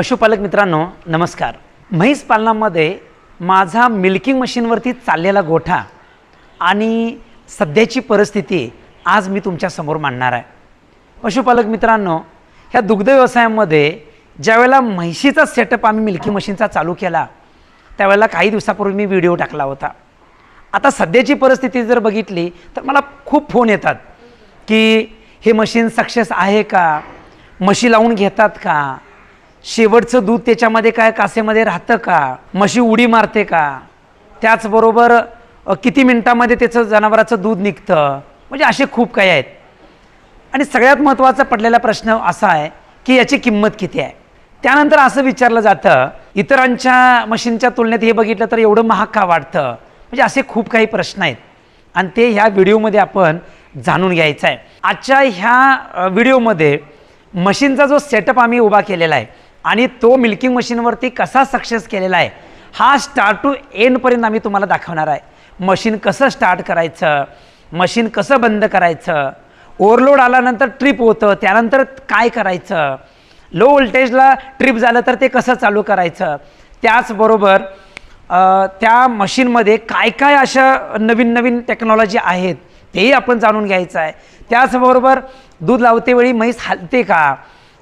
पशुपालक मित्रांनो नमस्कार. म्हैस पालनामध्ये माझा मिल्किंग मशीनवरती चाललेला गोठा आणि सध्याची परिस्थिती आज मी तुमच्यासमोर मांडणार आहे. पशुपालक मित्रांनो ह्या दुग्ध व्यवसायामध्ये ज्यावेळेला म्हैशीचा सेटअप आम्ही मिल्किंग मशीनचा चालू केला त्यावेळेला काही दिवसापूर्वी मी व्हिडिओ टाकला होता. आता सध्याची परिस्थिती जर बघितली तर मला खूप फोन येतात की हे मशीन सक्सेस आहे का? म्हशी लावून घेतात का? शेवटचं दूध त्याच्यामध्ये काय कासेमध्ये राहतं का? म्हशी उडी मारते का? त्याचबरोबर किती मिनटामध्ये त्याचं जनावराचं दूध निघतं? म्हणजे असे खूप काही आहेत. आणि सगळ्यात महत्त्वाचा पडलेला प्रश्न असा आहे की याची किंमत किती आहे? त्यानंतर असं विचारलं जातं इतरांच्या मशीनच्या तुलनेत हे बघितलं तर एवढं महाग का वाटतं म्हणजे असे खूप काही प्रश्न आहेत. आणि ते ह्या व्हिडिओमध्ये आपण जाणून घ्यायचं आहे. आजच्या ह्या व्हिडिओमध्ये मशीनचा जो सेटअप आम्ही उभा केलेला आहे आणि तो मिल्किंग मशीनवरती कसा सक्सेस केलेला आहे हा स्टार्ट टू एंडपर्यंत आम्ही तुम्हाला दाखवणार आहे. मशीन कसं स्टार्ट करायचं मशीन कसं बंद करायचं ओव्हरलोड आल्यानंतर ट्रिप होतं त्यानंतर काय करायचं लो व्होल्टेजला ट्रिप झालं तर ते कसं चालू करायचं त्याचबरोबर त्या मशीनमध्ये काय काय अशा नवीन नवीन टेक्नॉलॉजी आहेत तेही आपण जाणून घ्यायचं आहे. त्याचबरोबर दूध लावतेवेळी म्हैस हलते का?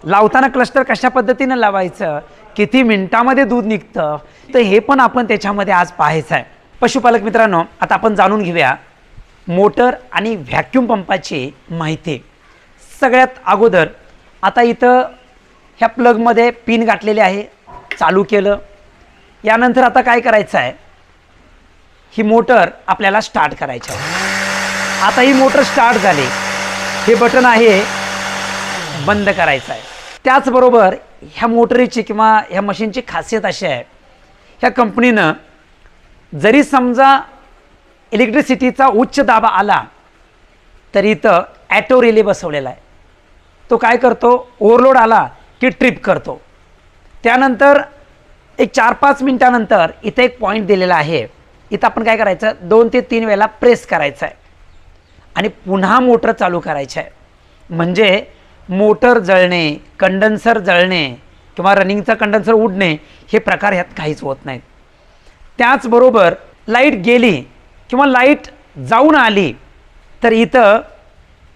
लावताना क्लस्टर कशा पद्धतीनं लावायचं? किती मिनटामध्ये दूध निघतं? तर हे पण आपण त्याच्यामध्ये आज पाहायचं आहे. पशुपालक मित्रांनो आता आपण जाणून घेऊया मोटर आणि व्हॅक्यूम पंपाची माहिती. सगळ्यात अगोदर आता इथं ह्या प्लगमध्ये पिन गाठलेले आहे चालू केलं. यानंतर आता काय करायचं आहे? ही मोटर आपल्याला स्टार्ट करायची आहे. आता ही मोटर स्टार्ट झाली. हे बटन आहे बंद करायचं आहे. त्याचबरोबर ह्या मोटरीची किंवा ह्या मशीनची खासियत अशी आहे ह्या कंपनीनं जरी समजा इलेक्ट्रिसिटीचा उच्च दाब आला तरी इथं ॲटो रिले बसवलेला आहे. तो काय करतो? ओव्हरलोड आला की ट्रिप करतो. त्यानंतर एक चार पाच मिनटानंतर इथं एक पॉईंट दिलेला आहे. इथं आपण काय करायचं? दोन ते तीन वेळेला प्रेस करायचं आहे. आणि पुन्हा मोटर चालू करायचं आहे. म्हणजे मोटर जळणे कंडन्सर जळणे किंवा रनिंगचा कंडन्सर उडणे हे प्रकार ह्यात काहीच होत नाहीत. त्याचबरोबर लाइट गेली किंवा लाइट जाऊन आली तर इथं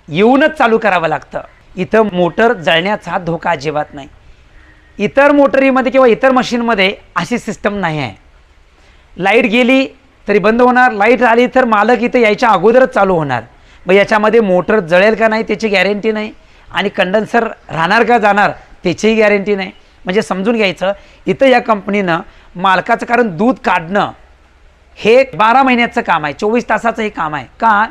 येऊनच चालू करावं लागतं. इथं मोटर जळण्याचा धोका अजिबात नाही. इतर मोटरीमध्ये किंवा इतर मशीनमध्ये अशी सिस्टम नाही आहे. लाइट गेली तरी बंद होणार लाइट आली तर मालक इथं यायच्या अगोदरच चालू होणार. मग याच्यामध्ये मोटर जळेल का नाही त्याची गॅरंटी नाही. आणि कंडन्सर राहणार का जाणार त्याचीही गॅरंटी नाही. म्हणजे समजून घ्यायचं इथं या कंपनीनं मालकाचं कारण दूध काढणं हे बारा महिन्याचं काम आहे चोवीस तासाचं हे काम आहे. का?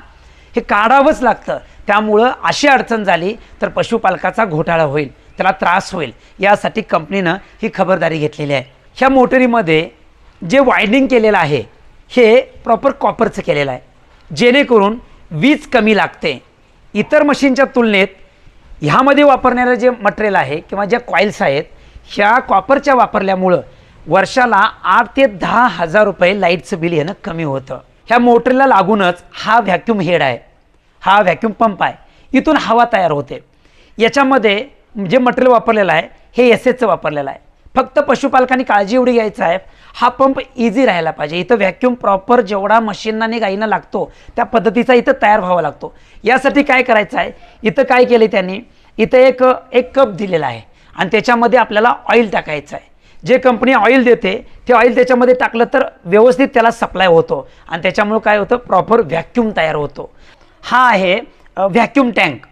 हे काढावंच लागतं. त्यामुळं अशी अडचण झाली तर पशुपालकाचा घोटाळा होईल त्याला त्रास होईल. यासाठी कंपनीनं ही खबरदारी घेतलेली आहे. ह्या मोटरीमध्ये जे वायडिंग केलेलं आहे हे प्रॉपर कॉपरचं केलेलं आहे. जेणेकरून वीज कमी लागते. इतर मशीनच्या तुलनेत ह्यामध्ये वापरणारं जे मटेरियल आहे किंवा ज्या कॉईल्स आहेत ह्या कॉपरच्या वापरल्यामुळं वर्षाला आठ ते दहा हजार रुपये लाईटचं बिल येणं कमी होतं. ह्या मोटरीला लागूनच हा व्हॅक्यूम हेड आहे. हा व्हॅक्यूम पंप आहे. इथून हवा तयार होते. याच्यामध्ये जे मटेरियल वापरलेलं आहे हे एस एसचं वापरलेलं आहे. फक्त पशुपालकांनी काळजी एवढी घ्यायचं आहे. हा पंप इझी राहायला पाहिजे. इथं व्हॅक्यूम प्रॉपर जेवढा मशीनना आणि गाईंना लागतो त्या पद्धतीचा इथं तयार व्हावा लागतो. यासाठी काय करायचं आहे? इथं काय केले त्यांनी? इथं एक एक कप दिलेला आहे. आणि त्याच्यामध्ये आपल्याला ऑइल टाकायचं आहे. जे कंपनी ऑइल देते ते ऑइल त्याच्यामध्ये टाकलं तर व्यवस्थित त्याला सप्लाय होतो. आणि त्याच्यामुळं काय होतं? प्रॉपर व्हॅक्यूम तयार होतो. हा आहे व्हॅक्यूम टँक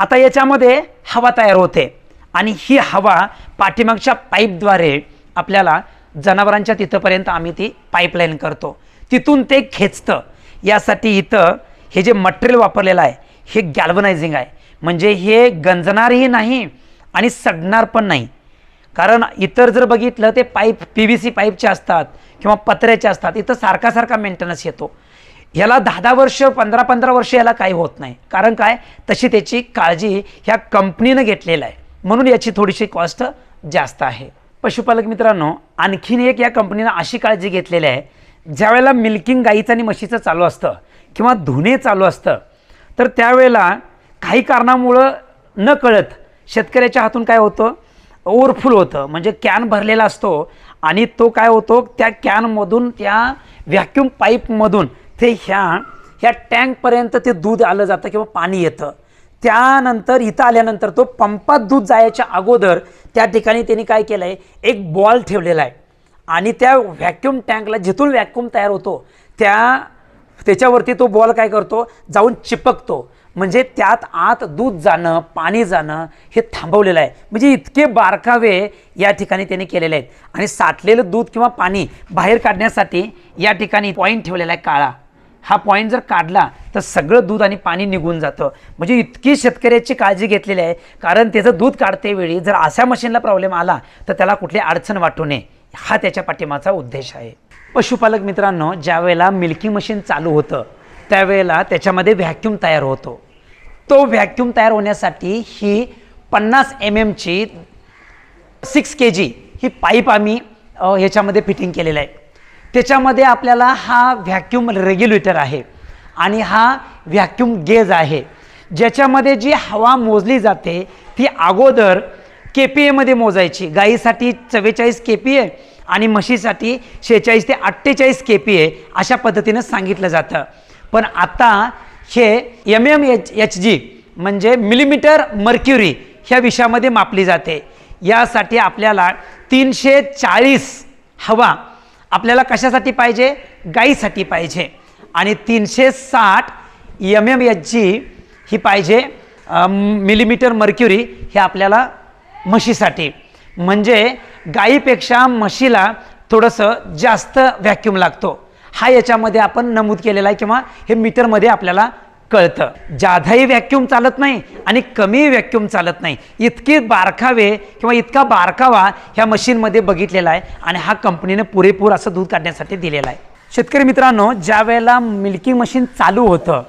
आता याच्यामध्ये हवा तयार होते. आणि ही हवा पाठीमागच्या पाईपद्वारे आपल्याला जनावरांच्या तिथंपर्यंत आम्ही ती पाईपलाईन करतो. तिथून ते खेचतं. यासाठी इथं हे जे मटेरियल वापरलेलं आहे हे गॅल्वनायझिंग आहे. म्हणजे हे गंजणारही नाही आणि सडणार पण नाही. कारण इतर जर बघितलं ते पाईप पी व्ही सी पाईपचे असतात किंवा पत्र्याचे असतात इथं सारखा सारखा मेंटेनन्स येतो. ह्याला दहा दहा वर्ष पंधरा पंधरा वर्ष याला काही होत नाही. कारण काय? तशी त्याची काळजी ह्या कंपनीनं घेतलेलं आहे. म्हणून याची थोडीशी कॉस्ट जास्त आहे. पशुपालक मित्रांनो आणखीन एक या कंपनीनं अशी काळजी घेतलेली आहे. ज्यावेळेला मिल्किंग गाईचं आणि म्हशीचं चालू असतं किंवा धुणे चालू असतं तर त्यावेळेला काही कारणामुळं न कळत शेतकऱ्याच्या हातून काय होतं? ओव्हरफुल होतं. म्हणजे कॅन भरलेला असतो आणि तो काय होतो? त्या कॅनमधून त्या व्हॅक्यूम पाईपमधून ते ह्या ह्या टँकपर्यंत ते दूध आलं जातं किंवा पाणी येतं. त्यानंतर इथं आल्यानंतर तो पंपात दूध जायच्या अगोदर त्या ठिकाणी त्यांनी काय केलं आहे एक बॉल ठेवलेला आहे. आणि त्या व्हॅक्यूम टँकला जिथून व्हॅक्यूम तयार होतो त्या त्याच्यावरती तो बॉल काय करतो? जाऊन चिपकतो. म्हणजे त्यात आत दूध जाणं पाणी जाणं हे थांबवलेलं आहे. म्हणजे इतके बारकावे या ठिकाणी त्याने केलेले आहेत. आणि साठलेलं दूध किंवा पाणी बाहेर काढण्यासाठी या ठिकाणी पॉईंट ठेवलेला आहे काळा. हा पॉईंट जर काढला तर सगळं दूध आणि पाणी निघून जातं. म्हणजे इतकी शेतकऱ्याची काळजी घेतलेली आहे कारण त्याचं दूध काढते वेळी जर अशा मशीनला प्रॉब्लेम आला तर त्याला कुठली अडचण वाटू नये. हा त्याच्या पाठिंबाचा उद्देश आहे. पशुपालक मित्रांनो ज्या वेळेला मिल्किंग मशीन चालू होतं त्यावेळेला त्याच्यामध्ये व्हॅक्यूम तयार होतो. तो व्हॅक्यूम तयार होण्यासाठी ही पन्नास एम एमची सिक्स के जी ही पाईप आम्ही ह्याच्यामध्ये फिटिंग केलेलं आहे. त्याच्यामध्ये आपल्याला हा व्हॅक्यूम रेग्युलेटर आहे आणि हा व्हॅक्यूम गेज आहे. ज्याच्यामध्ये जी हवा मोजली जाते ती अगोदर के पी एमध्ये मोजायची. गाईसाठी चव्वेचाळीस के पी ए आणि म्हशीसाठी शेहेचाळीस ते अठ्ठेचाळीस के पी ए अशा पद्धतीनं सांगितलं जातं. पण आता हे M M H H G म्हणजे मिलीमीटर मर्क्युरी ह्या विषयामध्ये मापली जाते. यासाठी आपल्याला तीनशे चाळीस हवा आपल्याला कशासाठी पाहिजे? गाईसाठी पाहिजे. आणि तीनशे साठ एम एम एच जी ही पाहिजे मिलीमीटर मर्क्युरी हे आपल्याला म्हशीसाठी. म्हणजे गाईपेक्षा म्हशीला थोडंसं जास्त व्हॅक्यूम लागतो. हा याच्यामध्ये आपण नमूद केलेला आहे किंवा हे मीटरमध्ये आपल्याला कळतं. ज्यादाही व्हॅक्यूम चालत नाही आणि कमी व्हॅक्यूम चालत नाही. इतके बारकावे किंवा इतका बारकावा ह्या मशीनमध्ये बघितलेला आहे आणि हा कंपनीनं पुरेपूर असं दूध काढण्यासाठी दिलेला आहे. शेतकरी मित्रांनो ज्या वेळेला मिल्किंग मशीन चालू होतं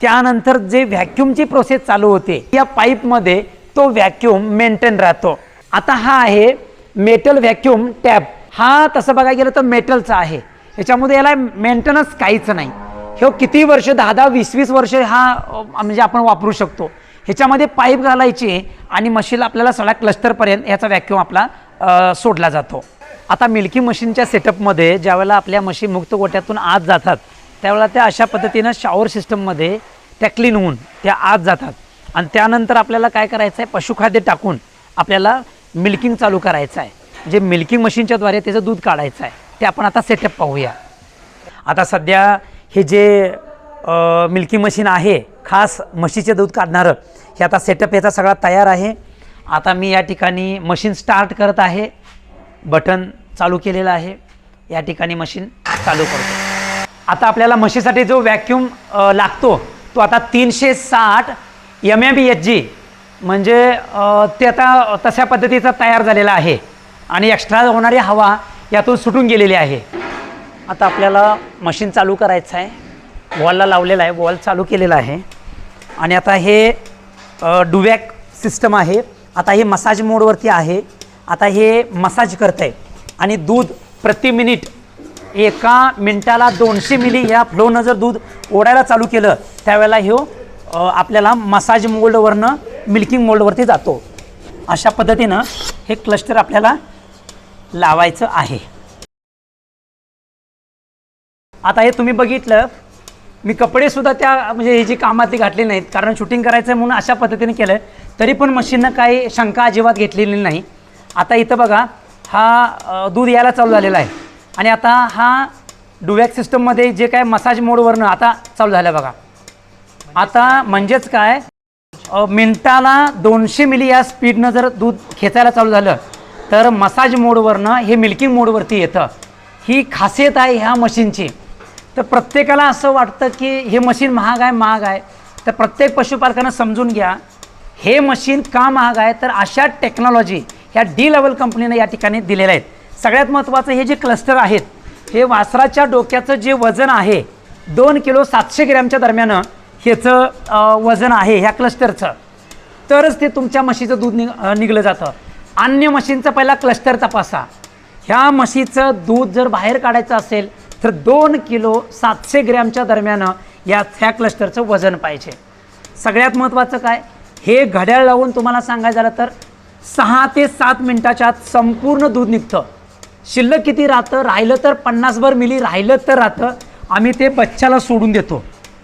त्यानंतर जे व्हॅक्यूमची प्रोसेस चालू होते या पाईपमध्ये तो व्हॅक्यूम मेंटेन राहतो. आता हा आहे मेटल व्हॅक्यूम टॅप हा तसं बघायला गेलं तर मेटलचा आहे. याच्यामध्ये याला मेंटेनन्स काहीच नाही. हे किती वर्ष दहा दहा वीस वीस वर्ष हा म्हणजे आपण वापरू शकतो. ह्याच्यामध्ये पाईप घालायची आणि मशीनला आपल्याला सगळ्या क्लस्टरपर्यंत याचा व्हॅक्यूम आपला सोडला जातो. आता मिल्की मशीनच्या सेटअपमध्ये ज्यावेळेला आपल्या मशीन मुक्त गोट्यातून आत जातात त्यावेळेला त्या अशा पद्धतीनं शॉवर सिस्टममध्ये त्या क्लीन होऊन त्या आत जातात. आणि त्यानंतर आपल्याला काय करायचं आहे पशुखाद्य टाकून आपल्याला मिल्किंग चालू करायचं आहे जे मिल्किंग मशीनच्याद्वारे त्याचं दूध काढायचं आहे ते आपण आता सेटअप पाहूया. आता सध्या हे जे मिल्की मशीन आहे खास म्हशीचे दूध काढणारं हे आता सेटअप याचा सगळा तयार आहे. आता मी या ठिकाणी मशीन स्टार्ट करत आहे. बटन चालू केलेलं आहे. या ठिकाणी मशीन चालू करतो. आता आपल्याला म्हशीसाठी जो व्हॅक्यूम लागतो तो आता तीनशे साठ M M B H G म्हणजे ते आता तशा पद्धतीचा तयार झालेला आहे. आणि एक्स्ट्रा होणारी हवा यातून सुटून गेलेली आहे. आता आपल्याला मशीन चालू करायचं आहे. वॉलला लावलेलं आहे. वॉल चालू केलेला आहे. आणि आता हे डुबॅक सिस्टम आहे. आता हे मसाज मोडवरती आहे. आता हे मसाज करत आहे आणि दूध प्रति मिनिट एका मिनिटाला दोनशे मिली या फ्लोनं जर दूध ओढायला चालू केलं त्यावेळेला हे आपल्याला मसाज मोल्डवरनं मिल्किंग मोल्डवरती जातो. अशा पद्धतीनं हे क्लस्टर आपल्याला लावायचं आहे. आता हे तुम्ही बघितलं मी कपडेसुद्धा त्या म्हणजे ही जी कामातली घातली नाहीत. कारण शूटिंग करायचं आहे म्हणून अशा पद्धतीने केलं तरी पण मशीननं काही शंका अजिबात घेतलेली नाही. आता इथं बघा हा दूध यायला चालू झालेला आहे. आणि आता हा डुवॅक सिस्टममध्ये जे काय मसाज मोडवरनं आता चालू झालं बघा. आता म्हणजेच काय मिनटाला दोनशे मिली या स्पीडनं जर दूध खेचायला चालू झालं तर मसाज मोडवरनं हे मिल्किंग मोडवरती येतं. ही खासियत आहे ह्या मशीनची. तर प्रत्येकाला असं वाटतं की हे मशीन महाग आहे महाग आहे. तर प्रत्येक पशुपालकांना समजून घ्या हे मशीन का महाग आहे? तर अशा टेक्नॉलॉजी ह्या डी लेवल कंपनीने या ठिकाणी दिलेल्या आहेत. सगळ्यात महत्त्वाचं हे जे क्लस्टर आहेत हे वासराच्या डोक्याचं जे वजन आहे दोन किलो सातशे ग्रॅमच्या दरम्यान ह्याचं वजन आहे ह्या क्लस्टरचं तरच ते तुमच्या म्हशीचं दूध निघ निघलं जातं. अन्य मशीनचं पहिला क्लस्टर तपासा. ह्या म्हशीचं दूध जर बाहेर काढायचं असेल तर दोन किलो सातशे ग्रॅमच्या दरम्यान या ह्या क्लस्टरचं वजन पाहिजे. सगळ्यात महत्त्वाचं काय? हे घड्याळ लावून तुम्हाला सांगायचं झालं तर सहा ते सात मिनटाच्या आत संपूर्ण दूध निघतं. शिल्लक किती राहतं? राहिलं तर पन्नासभर मिली राहिलं तर राहतं. आम्ही ते बच्च्याला सोडून देतो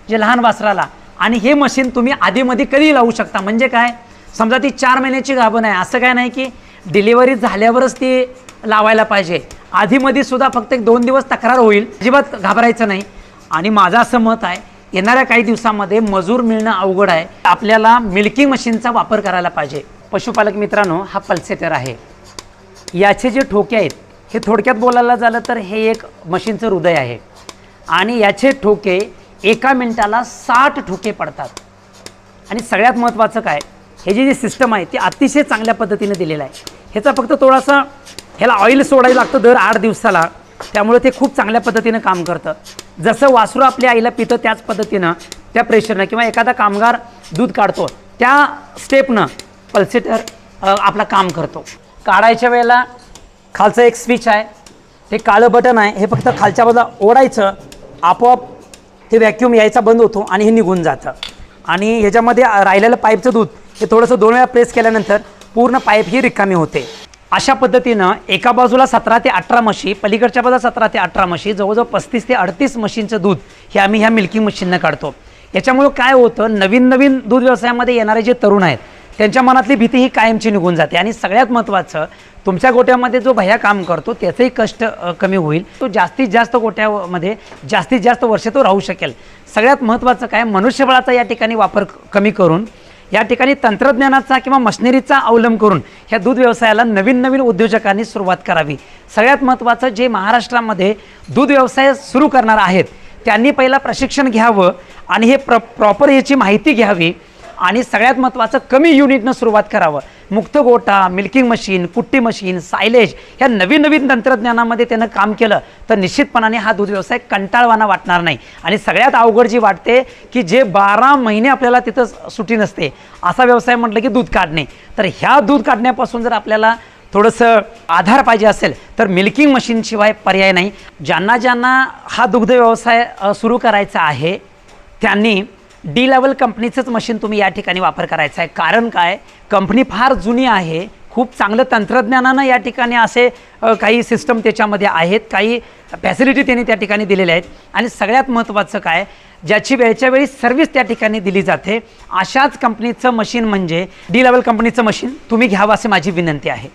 जे लहान वासराला. आणि हे मशीन तुम्ही आधीमध्ये कधीही लावू शकता. म्हणजे काय? समजा ती चार महिन्याची गाभण आहे. असं काय नाही की डिलिव्हरी झाल्यावरच ती लावायला पाहिजे. आधीमध्ये सुद्धा फक्त एक दोन दिवस तक्रार होईल. अजिबात घाबरायचं नाही. आणि माझं असं मत आहे येणाऱ्या काही दिवसामध्ये मजूर मिळणं अवघड आहे. आपल्याला मिल्किंग मशीनचा वापर करायला पाहिजे. पशुपालक मित्रांनो हा पल्सेटर आहे. याचे जे ठोके आहेत हे थोडक्यात बोलायला झालं तर हे एक मशीनचं हृदय आहे. आणि याचे ठोके एका मिनिटाला साठ ठोके पडतात. आणि सगळ्यात महत्त्वाचं काय हे जे जे सिस्टम आहे ते अतिशय चांगल्या पद्धतीने दिलेलं आहे. ह्याचा फक्त थोडासा ह्याला ऑइल सोडायला लागतं दर आठ दिवसाला. त्यामुळे ते खूप चांगल्या पद्धतीनं काम करतं. जसं वासरू आपल्या आईला पितं त्याच पद्धतीनं त्या प्रेशरनं किंवा एखादा कामगार दूध काढतो त्या स्टेपनं पल्सेटर आपला काम करतो. काढायच्या वेळेला खालचं एक स्विच आहे. हे काळं बटन आहे. हे फक्त खालच्या बाजूला ओढायचं. आपोआप हे व्हॅक्यूम यायचा बंद होतो आणि हे निघून जातं. आणि ह्याच्यामध्ये राहिलेलं पाईपचं दूध हे थोडंसं दोन वेळा प्रेस केल्यानंतर पूर्ण पाईप ही रिकामी होते. अशा पद्धतीनं एका बाजूला सतरा ते अठरा म्हशी पलीकडच्या बाजूला सतरा ते अठरा म्हशी जवळजवळ पस्तीस ते अडतीस म्हशींचं दूध हे आम्ही ह्या मिल्किंग मशीननं काढतो. याच्यामुळं काय होतं नवीन नवीन दूध व्यवसायामध्ये येणारे जे तरुण आहेत त्यांच्या मनातली भीती ही कायमची निघून जाते. आणि सगळ्यात महत्त्वाचं तुमच्या गोट्यामध्ये जो भैया काम करतो त्याचंही कष्ट कमी होईल. तो जास्तीत जास्त गोट्यामध्ये जास्तीत जास्त वर्ष तो राहू शकेल. सगळ्यात महत्त्वाचं काय मनुष्यबळाचा या ठिकाणी वापर कमी करून या ठिकाणी तंत्रज्ञानाचा किंवा मशिनरीचा अवलंब करून ह्या दूध व्यवसायाला नवीन नवीन उद्योजकांनी सुरुवात करावी. सगळ्यात महत्त्वाचं जे महाराष्ट्रामध्ये दूध व्यवसाय सुरू करणार आहेत त्यांनी पहिला प्रशिक्षण घ्यावं आणि हे प्र प्रॉपर याची माहिती घ्यावी. आणि सगळ्यात महत्त्वाचं कमी युनिटनं सुरुवात करावं. मुक्त गोटा मिल्किंग मशीन कुट्टी मशीन सायलेज ह्या नवीन नवीन तंत्रज्ञानामध्ये त्यानं काम केलं तर निश्चितपणाने हा दूध व्यवसाय कंटाळवाना वाटणार नाही. आणि सगळ्यात अवघड जी वाटते की जे बारा महिने आपल्याला तिथं सुटी नसते असा व्यवसाय म्हटलं की दूध काढणे. तर ह्या दूध काढण्यापासून जर आपल्याला थोडंसं आधार पाहिजे असेल तर मिल्किंग मशीनशिवाय पर्याय नाही. ज्यांना ज्यांना हा दुग्ध व्यवसाय सुरू करायचा आहे त्यांनी डी लेवल कंपनीचंच मशीन तुम्ही या ठिकाणी वापर करायचा आहे. कारण काय? कंपनी फार जुनी आहे. खूप चांगलं तंत्रज्ञानानं या ठिकाणी असे काही सिस्टम त्याच्यामध्ये आहेत. काही फॅसिलिटी त्यांनी त्या ठिकाणी दिलेल्या आहेत. आणि सगळ्यात महत्त्वाचं काय? ज्याची वेळच्या वेळी सर्व्हिस त्या ठिकाणी दिली जाते. अशाच कंपनीचं मशीन म्हणजे डी लेवल कंपनीचं मशीन तुम्ही घ्यावं असे माझी विनंती आहे.